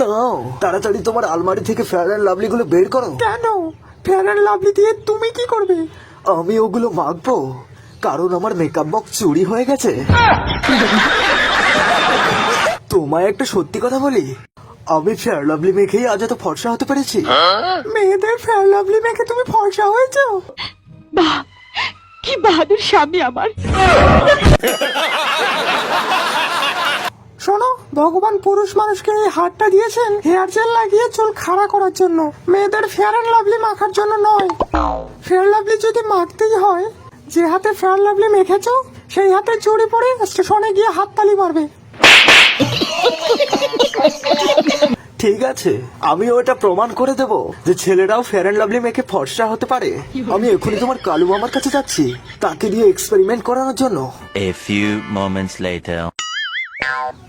নাও তাড়াতাড়ি তোমার আলমারি থেকে ফেয়ার অ্যান্ড লাভলি গুলো বের করো। কেন? ফেয়ার অ্যান্ড লাভলি দিয়ে তুমি কি করবে? আমি ওগুলো মাখবো কারণ আমার মেকআপ বক্স চুরি হয়ে গেছে। তোমায় একটা সত্যি কথা বলি আমি ফেয়ার লাভলি মেখেই আজ এত ফর্সা হতে পেরেছি। মেয়েদের ফেয়ার লাভলি মেখে তুমি ফর্সা হয়েছো? বাহ কি বাহাদুর স্বামী আমার। ভগবান পুরুষ মানুষকে এই হাতটা দিয়েছেন? হেয়ার জেল লাগিয়ে চুল খাড়া করার জন্য। মেয়েদের ফেয়ার অ্যান্ড লাভলি মাখার জন্য নয়। ফেয়ার লাভলি যদি মাখতেই হয় যে হাতে ফেয়ার লাভলি মেখেছো সেই হাতে চুরি পরে স্টেশনে গিয়ে হাততালি মারবে। ঠিক আছে আমি ওটা প্রমাণ করে দেব যে ছেলেরাও ফেয়ার অ্যান্ড লাভলি মেখে ফর্সা হতে পারে। আমি এখনই তোমার কালু মামার কাছে যাচ্ছি তাকে দিয়ে এক্সপেরিমেন্ট করানোর জন্য। A few moments later.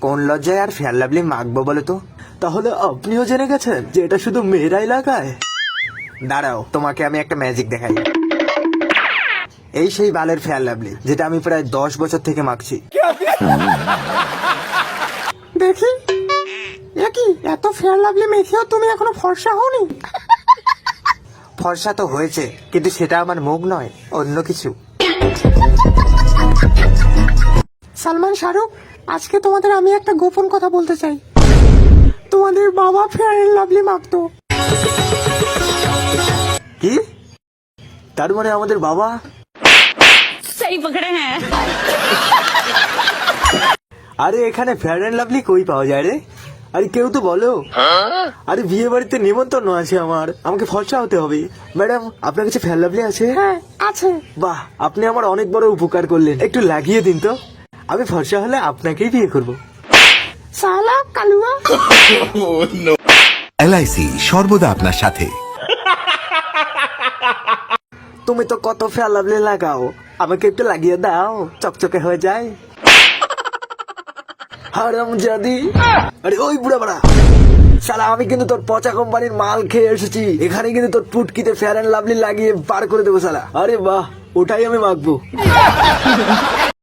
কোন লজ্জায় আর ফেয়ার লাভলি মাখবো বলো তো? তাহলে আপনিও জেনে গেছেন যে এটা শুধু মেয়েরাই লাগায়? দাঁড়াও তোমাকে আমি একটা ম্যাজিক দেখাই। এই সেই বালের ফেয়ার লাভলি যেটা আমি প্রায় দশ বছর থেকে মাখছি। দেখি। একই এত ফেয়ার লাভলি মেখেও তুমি এখনও ফর্সা হওনি? ফর্সা তো হয়েছে কিন্তু সেটা আমার মুখ নয় অন্য কিছু। সালমান শাহরুখ আজকে তোমাদের আমি একটা গোপন কথা বলতে চাই। তোমাদের বাবা ফেয়ার অ্যান্ড লাভলি মাখতো কি? তার মানে আমাদের বাবা? হ্যাঁ। আরে এখানে ফেয়ার অ্যান্ড লাভলি কই পাওয়া যায় রে? আরে কেউ তো বলো। আরে বিয়ে বাড়িতে নিমন্ত্রণ আছে আমার। আমাকে ফর্সা হতে হবে। ম্যাডাম আপনার কাছে ফেয়ার লাভলি আছে? হ্যাঁ আছে। বাহ আপনি আমার অনেক বড় উপকার করলেন। একটু লাগিয়ে দিন তো। আমি ফর্সা হলে আপনাকেই বিয়ে করব। সালা কালুয়া। এলআইসি সর্বদা আপনার সাথে। তুমি তো কত ফেয়ার লাভলি লাগাও। আমাকে একটু লাগিয়ে দাও চকচকে হয়ে যায়। হারাম জাদি। আরে ওই বুড়া বাড়া। সালা আমি কিন্তু তোর পচা কোম্পানির মাল খেয়ে এসেছি। এখানে কিন্তু তোর পুটকিতে ফেয়ার অ্যান্ড লাভলি লাগিয়ে বার করে দেবো সালা। আরে বাহ ওটাই আমি মাখবো।